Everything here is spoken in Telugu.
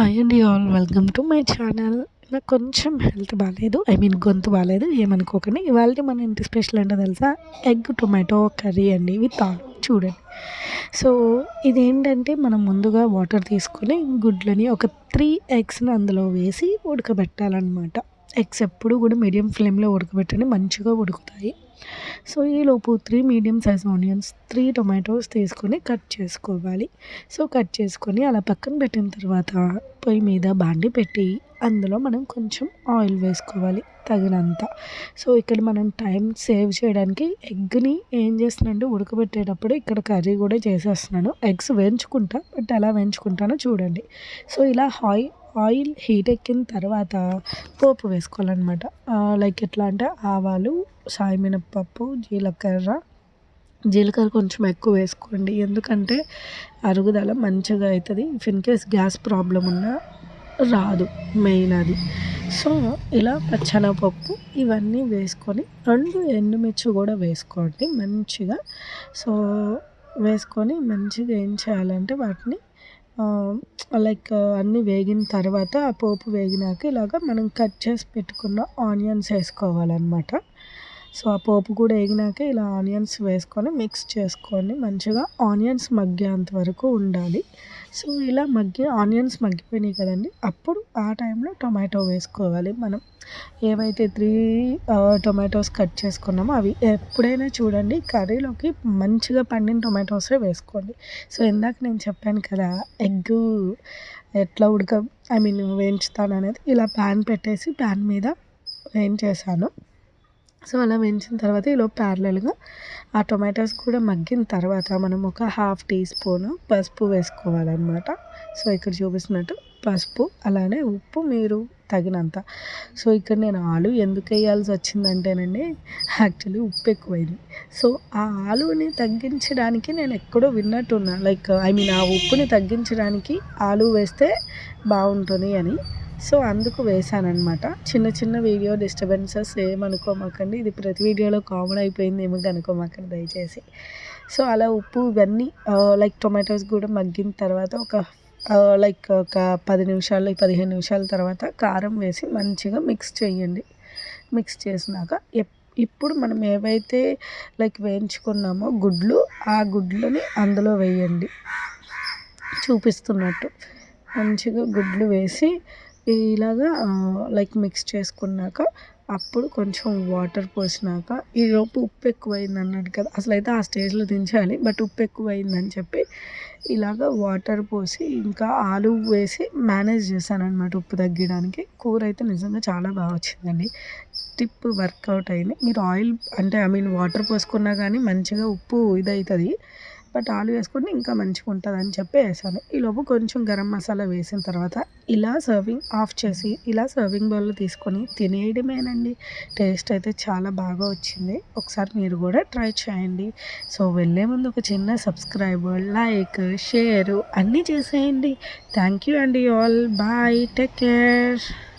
హాయ్ అండి all welcome to my channel. నాకు కొంచెం హెల్త్ బాగాలేదు ఐ మీన్ గొంతు బాగాలేదు ఏమనుకోకండి. ఇవాళ మన ఇంటి స్పెషల్ ఏంటో తెలుసా? ఎగ్ టొమాటో కర్రీ అండి విత్ ఆలు. చూడండి. సో ఇదేంటంటే మనం ముందుగా వాటర్ తీసుకొని గుడ్లని ఒక త్రీ ఎగ్స్ని అందులో వేసి ఉడకబెట్టాలన్నమాట. ఎగ్స్ ఎప్పుడు కూడా మీడియం ఫ్లేమ్లో ఉడకబెట్టండి మంచిగా ఉడుకుతాయి. సో ఈలోపు three medium size onions three tomatoes తీసుకొని కట్ చేసుకోవాలి. సో కట్ చేసుకొని అలా పక్కన పెట్టిన తర్వాత పొయ్యి మీద బాండి పెట్టి అందులో మనం కొంచెం ఆయిల్ వేసుకోవాలి తగినంత. సో ఇక్కడ మనం టైం సేవ్ చేయడానికి ఎగ్ని ఏం చేస్తున్నాడు ఉడకబెట్టేటప్పుడు ఇక్కడ కర్రీ కూడా చేసేస్తున్నాను. ఎగ్స్ వేయించుకుంటా బట్ ఎలా వేయించుకుంటానో చూడండి. సో ఇలా హాయ్ ఆయిల్ హీట్ ఎక్కిన తర్వాత పోపు వేసుకోవాలన్నమాట. లైక్ ఎట్లా అంటే ఆవాలు సాయమినపప్పు జీలకర్ర. జీలకర్ర కొంచెం ఎక్కువ వేసుకోండి. ఎందుకంటే అరుగుదల మంచిగా అవుతుంది. If in case gas problem ఉన్నా రాదు మెయిన్ అది. సో ఇలా పచ్చనపప్పు ఇవన్నీ వేసుకొని రెండు ఎండుమిర్చి కూడా వేసుకోండి మంచిగా. సో వేసుకొని మంచిగా ఏం చేయాలంటే వాటిని లైక్ అన్నీ వేగిన తర్వాత ఆ పోపు వేగినాక ఇలాగ మనం కట్ చేసి పెట్టుకున్న ఆనియన్స్ వేసుకోవాలన్నమాట. సో ఆ పోపు కూడా వేగినాక ఇలా ఆనియన్స్ వేసుకొని మిక్స్ చేసుకొని మంచిగా ఆనియన్స్ మగ్గేంత వరకు ఉండాలి. సో ఇలా మగ్గి ఆనియన్స్ మగ్గిపోయినాయి కదండి. అప్పుడు ఆ టైంలో టొమాటో వేసుకోవాలి మనం. ఏవైతే త్రీ టొమాటోస్ కట్ చేసుకున్నామో అవి ఎప్పుడైనా చూడండి కర్రీలోకి మంచిగా పండిన టొమాటోసే వేసుకోండి. సో ఇందాక నేను చెప్పాను కదా ఎగ్ ఎట్లా ఉడక ఐ మీన్ వేయించుతాను అనేది ఇలా ప్యాన్ పెట్టేసి ప్యాన్ మీద వేయించేసాను. సో అలా వేయించిన తర్వాత ఇలా ప్యారలల్గా ఆ టొమాటోస్ కూడా మగ్గిన తర్వాత మనం ఒక హాఫ్ టీ స్పూన్ పసుపు వేసుకోవాలన్నమాట. సో ఇక్కడ చూపిస్తున్నట్టు పసుపు అలానే ఉప్పు మీరు తగినంత. సో ఇక్కడ నేను ఆలు ఎందుకు వేయాల్సి వచ్చిందంటేనండి యాక్చువల్లీ ఉప్పు ఎక్కువైంది. సో ఆ ఆలుని తగ్గించడానికి నేను ఎక్కడో విన్నట్టున్నా. లైక్ ఐ మీన్ ఆ ఉప్పుని తగ్గించడానికి ఆలు వేస్తే బాగుంటుంది అని. సో అందుకు వేశానమాట చిన్న చిన్న వీడియో డిస్టర్బెన్సెస్ ఏమనుకోమాకండి. ఇది ప్రతి వీడియోలో కామన్ అయిపోయింది ఏమో అనుకోమాకండి దయచేసి. సో అలా ఉప్పు ఇవన్నీ లైక్ టొమాటోస్ కూడా మగ్గిన తర్వాత ఒక లైక్ ఒక పది నిమిషాలు పదిహేను నిమిషాల తర్వాత కారం వేసి మంచిగా మిక్స్ చేయండి. మిక్స్ చేసినాక ఇప్పుడు మనం ఏవైతే లైక్ వేయించుకున్నామో గుడ్లు ఆ గుడ్లని అందులో వేయండి. చూపిస్తున్నట్టు. మంచిగా గుడ్లు వేసి ఇలాగా లైక్ మిక్స్ చేసుకున్నాక అప్పుడు కొంచెం వాటర్ పోసినాక ఈలోపు ఉప్పు ఎక్కువైంది అన్నాడు కదా అసలు అయితే ఆ స్టేజ్లో దించాలి బట్ ఉప్పు ఎక్కువైందని చెప్పి ఇలాగ వాటర్ పోసి ఇంకా ఆలు వేసి మేనేజ్ చేశాను అనమాట ఉప్పు తగ్గడానికి. కూర అయితే నిజంగా చాలా బాగా వచ్చిందండి. టిప్ వర్కౌట్ అయింది. మీరు ఆయిల్ అంటే ఐ మీన్ వాటర్ పోసుకున్నా కానీ మంచిగా ఉప్పు ఇదవుతుంది బట్ ఆలు వేసుకుంటే ఇంకా మంచిగా ఉంటుంది అని చెప్పి వేసాను ఈలోపు కొంచెం గరం మసాలా వేసిన తర్వాత ఇలా సర్వింగ్ ఆఫ్ చేసి ఇలా సర్వింగ్ బౌల్లో తీసుకొని తినేయడమేనండి. టేస్ట్ అయితే చాలా బాగా వచ్చింది. ఒకసారి మీరు కూడా ట్రై చేయండి. సో వెళ్ళే ముందు ఒక చిన్న సబ్స్క్రైబర్ లైక్ షేర్ అన్నీ చేసేయండి. థ్యాంక్ యూ అండి ఆల్. బాయ్. Take care.